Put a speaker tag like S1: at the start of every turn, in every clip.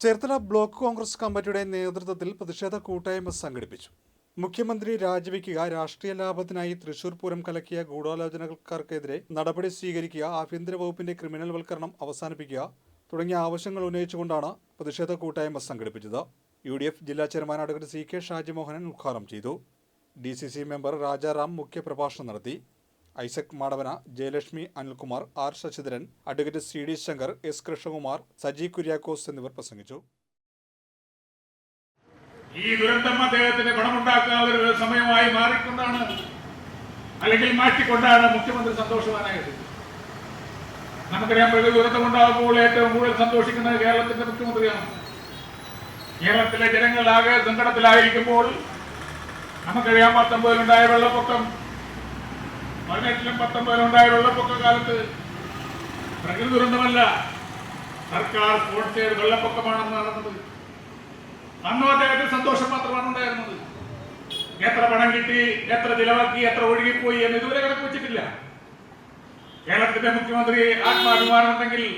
S1: Cherthala block Congress കമ്മിറ്റിയുടെ നേതൃത്വത്തിൽ പ്രതിഷേധ കൂട്ടായ്മ സംഘടിപ്പിച്ചു. മുഖ്യമന്ത്രി രാജിവെക്കുക രാഷ്ട്രീയ ലാഭത്തിനായി തൃശൂർ പൂരം കലക്കിയ ഗൂഢാലോചനക്കാർക്കെതിരെ നടപടി സ്വീകരിക്കുക ആഭ്യന്തര വകുപ്പിന്റെ ക്രിമിനൽ വൽക്കരണം അവസാനിപ്പിക്കുക തുടങ്ങിയ ആവശ്യങ്ങൾ ഉന്നയിച്ചുകൊണ്ടാണ് പ്രതിഷേധ കൂട്ടായ്മ സംഘടിപ്പിച്ചത്. യു ഡി എഫ് ജില്ലാ chairman advocate C K Shajimohanan ഉദ്ഘാടനം ചെയ്തു. D C C member Rajaram മുഖ്യപ്രഭാഷണം നടത്തി. Isaac Madavana Jayalakshmi Anilkumar R Sasidharan advocate C D Shankar S Krishnakumar Saji Kuriakose എന്നിവർ പ്രസംഗിച്ചു.
S2: ഈ ദുരന്തം അദ്ദേഹത്തിന് ഗുണമുണ്ടാക്കാനുള്ള ഒരു സമയമായി മാറിക്കൊണ്ടാണ് അല്ലെങ്കിൽ മാറ്റിക്കൊണ്ടാണ് മുഖ്യമന്ത്രി സന്തോഷവാനായത് നമുക്കറിയാം പ്രകൃതി ദുരന്തമുണ്ടാകുമ്പോൾ ഏറ്റവും കൂടുതൽ സന്തോഷിക്കുന്നത് കേരളത്തിന്റെ മുഖ്യമന്ത്രിയാണ്. കേരളത്തിലെ ജനങ്ങളാകെ സങ്കടത്തിലായിരിക്കുമ്പോൾ നമുക്കറിയാം പത്തൊമ്പതിലുണ്ടായ വെള്ളപ്പൊക്കം പതിനെട്ടിലും പത്തൊമ്പതിലുണ്ടായ വെള്ളപ്പൊക്ക കാലത്ത് പ്രകൃതി ദുരന്തമല്ല. സർക്കാർ സ്പോൺസ് വെള്ളപ്പൊക്കമാണെന്ന് നടന്നത്. അന്നും അദ്ദേഹത്തിന് സന്തോഷം മാത്രമാണ് ഉണ്ടായിരുന്നത്. എത്ര പണം കിട്ടി എത്ര ചിലവാക്കി എത്ര ഒഴുകിപ്പോയി എന്ന് ഇതുവരെ കണക്ക് വെച്ചിട്ടില്ല കേരളത്തിന്റെ മുഖ്യമന്ത്രി ആത്മാഭിമാനം ഉണ്ടെങ്കിൽ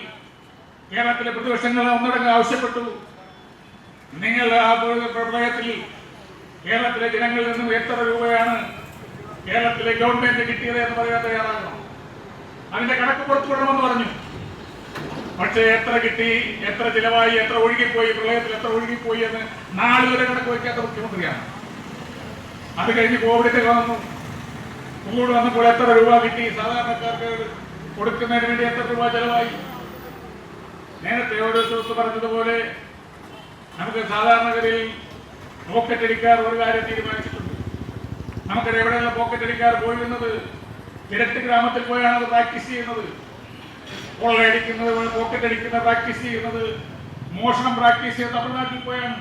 S2: കേരളത്തിലെ പ്രതിപക്ഷങ്ങൾ ഒന്നടങ്ങ് ആവശ്യപ്പെട്ടു. നിങ്ങൾ ആ പ്ര- പ്രളയത്തിൽ കേരളത്തിലെ ജനങ്ങളിൽ നിന്നും എത്ര രൂപയാണ് കേരളത്തിലെ ഗവൺമെന്റ് കിട്ടിയത് എന്ന് പറയാൻ തയ്യാറാകണം. അതിന്റെ കണക്ക് പുറത്തുവിടണമെന്ന് പറഞ്ഞു. പക്ഷേ എത്ര കിട്ടി എത്ര ചിലവായി എത്ര ഒഴുകിപ്പോയി പ്രളയത്തിൽ എത്ര ഒഴുകിപ്പോയി എന്ന് നാളുവരെ കണക്ക് വയ്ക്കാത്ത മുഖ്യമന്ത്രിയാണ്. അത് കഴിഞ്ഞ് കോവിഡിന്റെ വന്നു കൂടെ വന്നപ്പോൾ എത്ര രൂപ കിട്ടി സാധാരണക്കാർക്ക് കൊടുക്കുന്നതിന് വേണ്ടി എത്ര രൂപ ചെലവായി? നേരത്തെ ഓരോ ദിവസം പറഞ്ഞതുപോലെ നമുക്ക് സാധാരണഗതിയിൽ നോക്കറ്റടിക്കാർ ഒരു കാര്യം തീരുമാനിച്ചിട്ടുണ്ട് നമുക്കത് എവിടെയുള്ള പോക്കറ്റ് അടിക്കാർ പോയിരുന്നത്? കിഴക്ക് ഗ്രാമത്തിൽ പോയാണ് അത് പ്രാക്ടീസ് ചെയ്യുന്നത്. കൊള്ളയടിക്കുന്നത് പോക്കറ്റ് അടിക്കുന്ന പ്രാക്ടീസ് ചെയ്യുന്നത്. മോഷണം പ്രാക്ടീസ് ചെയ്യുന്ന തമിഴ്നാട്ടിൽ പോയാണ്.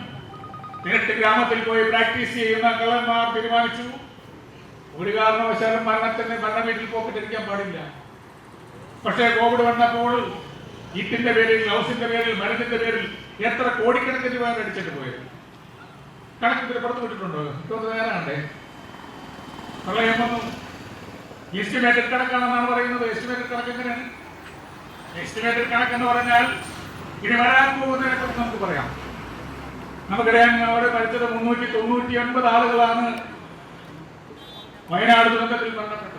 S2: കിഴട്ട് ഗ്രാമത്തിൽ പോയി പ്രാക്ടീസ് ചെയ്യുന്ന കള്ളന്മാർ തീരുമാനിച്ചു. ഒരു കാരണവശാലും മരണത്തിന് മരണ വീട്ടിൽ പോക്കറ്റ് അടിക്കാൻ പാടില്ല. പക്ഷേ കോവിഡ് വന്നപ്പോൾ ഇറ്റിന്റെ പേരിൽ ഹൗസിന്റെ പേരിൽ മരുന്നിന്റെ പേരിൽ എത്ര കോടിക്കണക്കിന് രൂപ അടിച്ചിട്ട് പോയത്? കണക്കിൽ പുറത്തു വിട്ടിട്ടുണ്ടോ ഇതൊന്ന് നേരാണ്ടേ പ്രളയം വന്നു എസ്റ്റിമേറ്റഡ് കണക്കാണെന്നാണ് പറയുന്നത്. എസ്റ്റിമേറ്റഡ് കണക്ക് എങ്ങനെയാണ്? എസ്റ്റിമേറ്റഡ് കണക്ക് എന്ന് പറഞ്ഞാൽ ഇനി വരാൻ പോകുന്നതിനെ കുറിച്ച് നമുക്ക് പറയാം. നമുക്കറിയാം അവിടെ മരിച്ചത് മുന്നൂറ്റി തൊണ്ണൂറ്റി ഒൻപത് ആളുകളാണ് വയനാട് ദുരന്തത്തിൽ മരണപ്പെട്ടത്.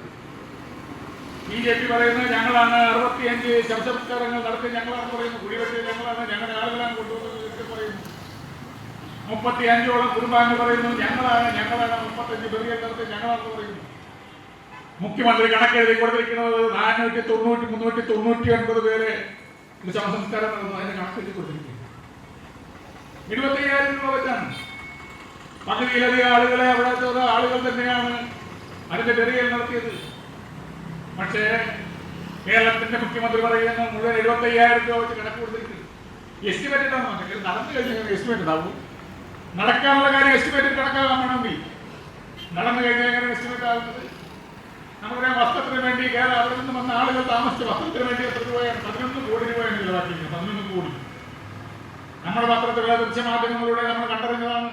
S2: ബി ജെ പി പറയുന്നത് ഞങ്ങളാണ് അറുപത്തിയഞ്ച് ശവസംസ്കാരങ്ങൾ നടത്തി ഞങ്ങളാണ് പറയുന്നത് കുടിവെട്ടി ഞങ്ങളാണ് ഞങ്ങളുടെ ആളുകളാണ് കൊണ്ടുവന്നത് പറയുന്നു. മുപ്പത്തി അഞ്ചോളം കുർബാന പറയുന്നു. ഞങ്ങളാണ് ഞങ്ങളാണ് മുപ്പത്തഞ്ച് ബലിയൽ നടത്തി ഞങ്ങളാണെന്ന് പറയുന്നു. മുഖ്യമന്ത്രി കണക്കെഴുതി കൊടുത്തിരിക്കുന്നത് നാനൂറ്റി തൊണ്ണൂറ്റി മുന്നൂറ്റി തൊണ്ണൂറ്റി ഒൻപത് പേരെ ശവസംസ്കാരം നടന്നു. അതിന് കണക്കെഴുതി കൊടുത്തിരിക്കുന്നു. ഇരുപത്തയ്യായിരം രൂപ വെച്ചാണ്. പകുതിയിലധികം ആളുകളെ അവിടെ ആളുകൾ തന്നെയാണ് അതിന്റെ ബെറിയൽ നടത്തിയത്. പക്ഷേ കേരളത്തിന്റെ മുഖ്യമന്ത്രി പറയുന്ന മുഴുവൻ എഴുപത്തി അയ്യായിരം രൂപ വെച്ച് കണക്ക് കൊടുത്തിരിക്കുന്നു. എസ്റ്റിമേറ്റ് ഇത് നടന്നു കഴിഞ്ഞാൽ എസ്റ്റിമേറ്റ് ആവും നടക്കാനുള്ള കാര്യം എസ്റ്റിമേറ്റ് കണക്കാകാൻ വേണമെങ്കിൽ. നടന്നു കഴിഞ്ഞാൽ എങ്ങനെ എസ്റ്റിമേറ്റ് ആകുന്നത് നമ്മുടെ വസ്ത്രത്തിന് വേണ്ടി കേരള അവിടെ നിന്ന് വന്ന ആളുകൾ താമസിച്ച വസ്ത്രത്തിന് വേണ്ടി എത്ര രൂപയാണ്? പതിനൊന്ന് കോടി രൂപയാണ് ചിലവാക്കിയിരിക്കുന്നത്. പതിനൊന്ന് കോടി. നമ്മുടെ പത്രത്തിലുള്ള ദൃശ്യമാധ്യമങ്ങളിലൂടെ നമ്മൾ കണ്ടറിഞ്ഞതാണ്